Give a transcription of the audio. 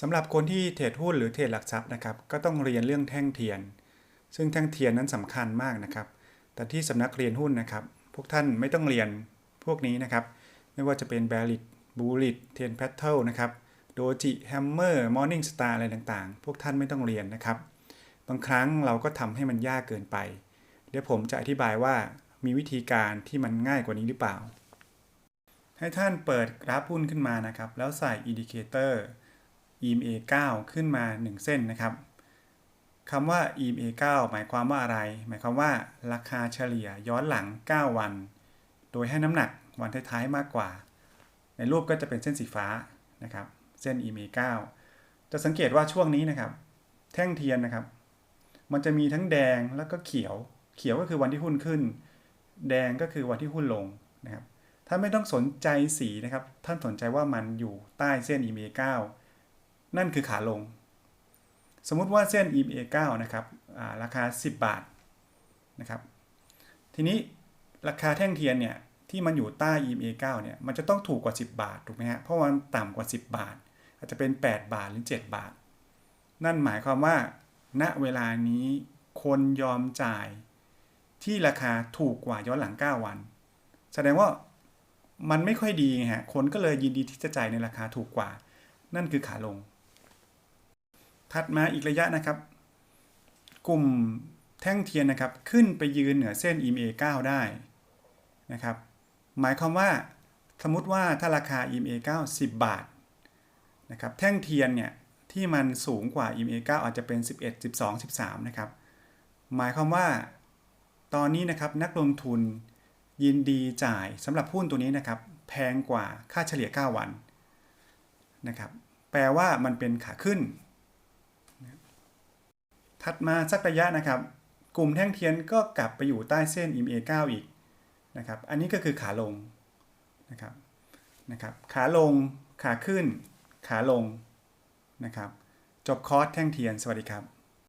สำหรับคนที่เทรดหุ้นหรือเทรดหลักทรัพย์นะครับ ก็ต้องเรียนเรื่องแท่งเทียน ซึ่งแท่งเทียนนั้นสำคัญมากนะครับ แต่ที่สำนักเรียนหุ้นนะครับ พวกท่านไม่ต้องเรียนพวกนี้นะครับ ไม่ว่าจะเป็น b บ r ิ t บูริ t เทียนแพทเทิลนะครับโดจิแฮมเมอร์มอร์นิ่งสตาร์อะไรต่างๆ พวกท่านไม่ต้องเรียนนะครับ บางครั้งเราก็ทำให้มันยากเกินไป เดี๋ยวผมจะอธิบายว่ามีวิธีการที่มันง่ายกว่านี้หรือเปล่า ให้ท่านเปิดกราฟหุ้นขึ้นมานะครับ แล้วใส่อินดิเคเตอร์ EMA 9 ขึ้นมา 1 เส้นนะครับคำว่า EMA 9 หมายความว่าอะไร หมายความว่าราคาเฉลี่ยย้อนหลัง 9 วัน โดยให้น้ำหนักวันท้ายๆมากกว่า ในรูปก็จะเป็นเส้นสีฟ้านะครับ เส้น EMA 9 จะสังเกตว่าช่วงนี้นะครับ แท่งเทียนนะครับ มันจะมีทั้งแดงแล้วก็เขียว เขียวก็คือวันที่หุ้นขึ้น แดงก็คือวันที่หุ้นลงนะครับท่านไม่ต้องสนใจสีนะครับ ท่านสนใจว่ามันอยู่ใต้เส้น EMA 9 นั่นคือขาลง สมมุติว่าเส้น EMA 9นะครับราคา 10 บาทนะครับ ทีนี้ราคาแท่งเทียนเนี่ยที่มันอยู่ใต้ EMA 9เนี่ยมันจะต้องถูกกว่า 10 บาทถูกไหมฮะเพราะมันต่ำกว่า 10 บาท อาจจะเป็น 8 บาทหรือ 7 บาท นั่นหมายความว่า ณเวลานี้คนยอมจ่ายที่ราคาถูกกว่าย้อนหลัง 9 วัน แสดงว่ามันไม่ค่อยดีไงฮะคนก็เลยยินดีที่จะจ่ายในราคาถูกกว่า นั่นคือขาลง ถัดมาอีกระยะนะครับ กลุ่มแท่งเทียนนะครับ ขึ้นไปยืนเหนือเส้น EMA 9 ได้นะครับ หมายความว่าสมมติว่าถ้าราคา EMA 9 10 บาทนะครับ แท่งเทียนเนี่ยที่มันสูงกว่า EMA 9 อาจจะเป็น 11 12 13 นะครับ หมายความว่าตอนนี้นะครับนักลงทุนยินดีจ่ายสำหรับหุ้นตัวนี้นะครับ แพงกว่าค่าเฉลี่ย 9 วันนะครับ แปลว่ามันเป็นขาขึ้น ถัดมาสักระยะนะครับ กลุ่มแท่งเทียนก็กลับไปอยู่ใต้เส้น EMA 9 อีกนะครับ อันนี้ก็คือขาลงนะครับนะครับ ขาลง ขาขึ้น ขาลงนะครับ จบคอร์สแท่งเทียน สวัสดีครับ